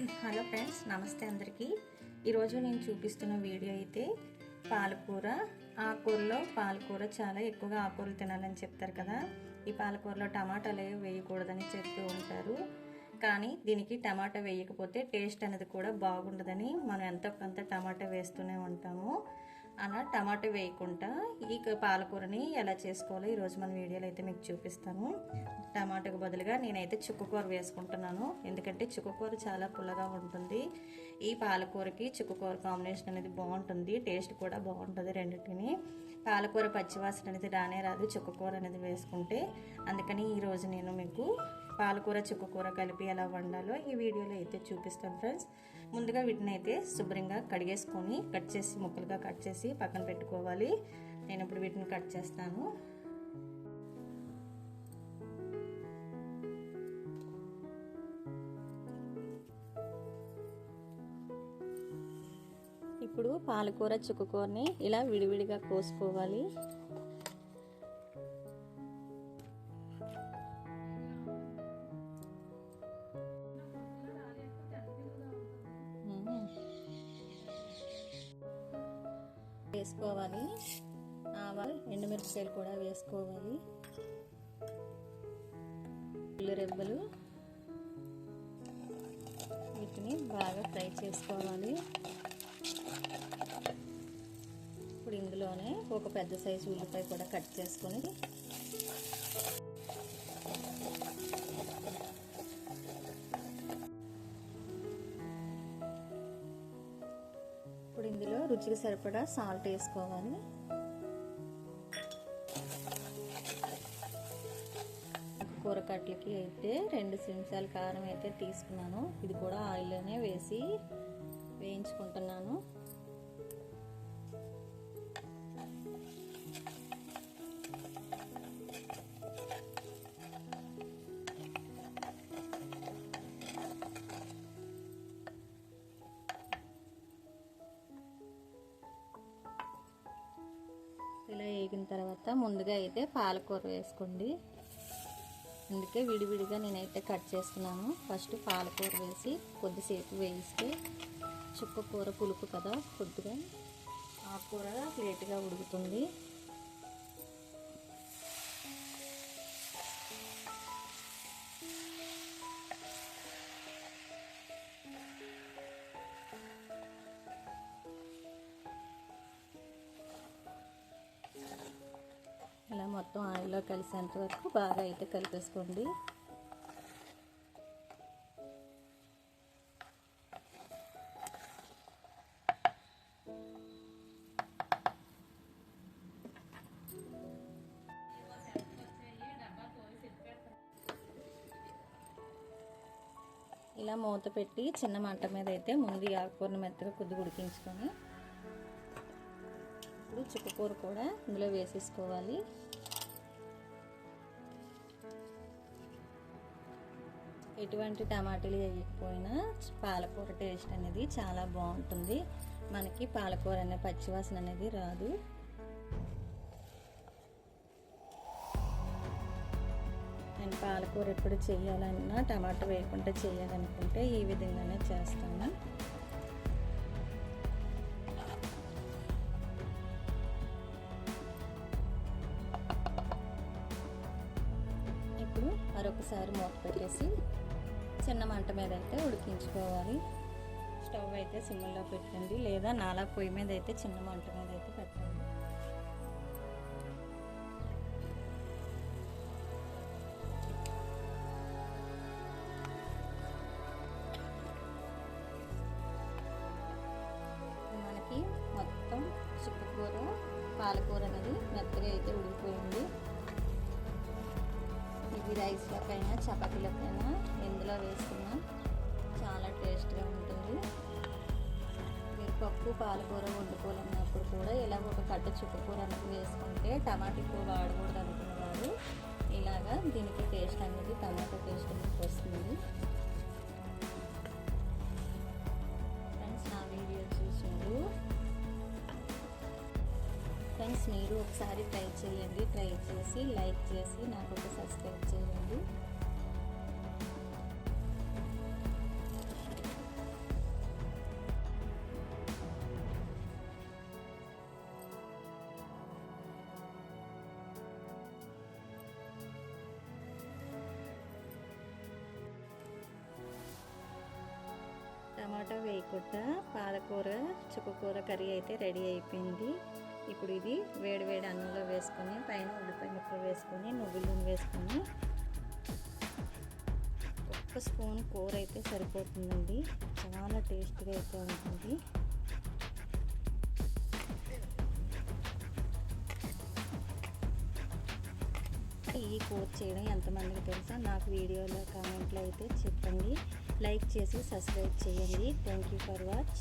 Hello friends నమస్తే అందరికీ. ఈరోజు నేను చూపిస్తున్న వీడియో అయితే పాలకూర. ఆకుకూరలో పాలకూర చాలా ఎక్కువగా ఆకుకూరలు తినాలని చెప్తారు కదా. ఈ పాలకూరలో టమాటాలు వేయకూడదని చెప్తూ ఉంటారు. కానీ దీనికి టమాటా వేయకపోతే టేస్ట్ అనేది కూడా బాగుండదని మనం ఎంతో కొంత టమాటా వేస్తూనే ఉంటాము. అలా టమాటో వేయకుండా ఈ పాలకూరని ఎలా చేసుకోవాలో ఈరోజు మన వీడియోలో అయితే మీకు చూపిస్తాను. టమాటాకు బదులుగా నేనైతే చుక్కకూర వేసుకుంటున్నాను. ఎందుకంటే చుక్కకూర చాలా పుల్లగా ఉంటుంది. ఈ పాలకూరకి చుక్కకూర కాంబినేషన్ అనేది బాగుంటుంది. టేస్ట్ కూడా బాగుంటుంది రెండింటిని. పాలకూర పచ్చివాసన అనేది రానే రాదు. చుక్కకూర అనేది వేసుకుంటే. అందుకని ఈరోజు నేను మీకు పాలకూర చుక్కకూర కలిపి ఎలా వండాలో ఈ వీడియోలో అయితే చూపిస్తాను ఫ్రెండ్స్. ముందుగా వీటిని అయితే శుభ్రంగా కడిగేసుకొని కట్ చేసి ముక్కలుగా కట్ చేసి పక్కన పెట్టుకోవాలి. నేను ఇప్పుడు వీటిని కట్ చేస్తాను. ఇప్పుడు పాలకూర చుక్కకూరని ఇలా విడివిడిగా కోసుకోవాలి. వేసుకోవాలి. ఆవాలు ఎండుమిరపకాయలు కూడా వేసుకోవాలి. ఉల్లి రెబ్బలు. వీటిని బాగా ఫ్రై చేసుకోవాలి. ఇప్పుడు ఇందులోనే ఒక పెద్ద సైజు ఉల్లిపాయ కూడా కట్ చేసుకొని రుచికి సరిపడా సాల్ట్ వేసుకోవాలి. కూరకట్లకి అయితే రెండు నిమిషాల కారం అయితే తీసుకున్నాను. ఇది కూడా ఆయిల్లోనే వేసి వేయించుకుంటున్నాను. తర్వాత ముందుగా అయితే పాలకూర వేసుకోండి. అందుకే విడివిడిగా నేనైతే కట్ చేస్తున్నాను. ఫస్ట్ పాలకూర వేసి కొద్దిసేపు వేయిస్తే చుక్క కూర పులుపు కదా కొద్దిగా ఆకుకూర లేట్గా ఉడుకుతుంది. ఇలా మొత్తం ఆయిల్లో కలిసేంత వరకు బాగా అయితే కలిపేసుకోండి. ఇలా మూత పెట్టి చిన్న మంట మీద అయితే ముందు ఈ ఆకుకూరను మెత్తగా కొద్దిగా ఉడికించుకొని ఇప్పుడు చుక్కకూర కూడా ఇందులో వేసేసుకోవాలి. ఎటువంటి టమాటాలు వేయకపోయినా పాలకూర టేస్ట్ అనేది చాలా బాగుంటుంది. మనకి పాలకూర అనే పచ్చివాసన అనేది రాదు. నేను పాలకూర ఎప్పుడు చేయాలన్నా టమాటా వేయకుండా చేయాలనుకుంటే ఈ విధంగానే చేస్తాను. ఒకసారి మూత పెట్టేసి చిన్న మంట మీద అయితే ఉడికించుకోవాలి. స్టవ్ అయితే సిమ్లో పెట్టండి. లేదా నాలా పొయ్యి మీద అయితే చిన్న మంట మీద అయితే పెట్టండి. మనకి మొత్తం చుక్కకూర పాలకూర అనేది మెత్తగా అయితే ఉడికిపోయింది. ఇది రైస్లోకైనా చపాతీలకైనా ఇందులో వేసుకున్నా. చాలా టేస్ట్గా ఉంటుంది. మీరు పప్పు పాలకూర వండుకోవాలన్నప్పుడు కూడా ఇలా ఒక కట్ట చుక్కకూర అనేది వేసుకుంటే టమాటా ఎక్కువ వాడకూడదు అనుకునేవారు. ఇలాగా దీనికి టేస్ట్ అనేది టమాటో టేస్ట్ అనేది వస్తుంది. ఫ్రెండ్స్ మీరు ఒకసారి ట్రై చేయండి. ట్రై చేసి లైక్ చేసి నాకు ఒక సబ్స్క్రైబ్ చేయండి. టమాటా వేయకుండా పాలకూర చుక్కకూర కర్రీ అయితే రెడీ అయిపోయింది. ఇప్పుడు ఇది వేడి వేడి అన్నంలో వేసుకొని పైన ఉల్లిపాయ ముక్కలు వేసుకొని నువ్వులు వేసుకొని ఒక్క స్పూన్ కూర అయితే సరిపోతుందండి. చాలా టేస్ట్గా అయితే ఉంటుంది. ఈ కూర చేయడం ఎంతమందికి తెలుసా? నాకు వీడియోలో కామెంట్లో అయితే చెప్పండి. లైక్ చేసి సబ్స్క్రైబ్ చేయండి. Thank you for watch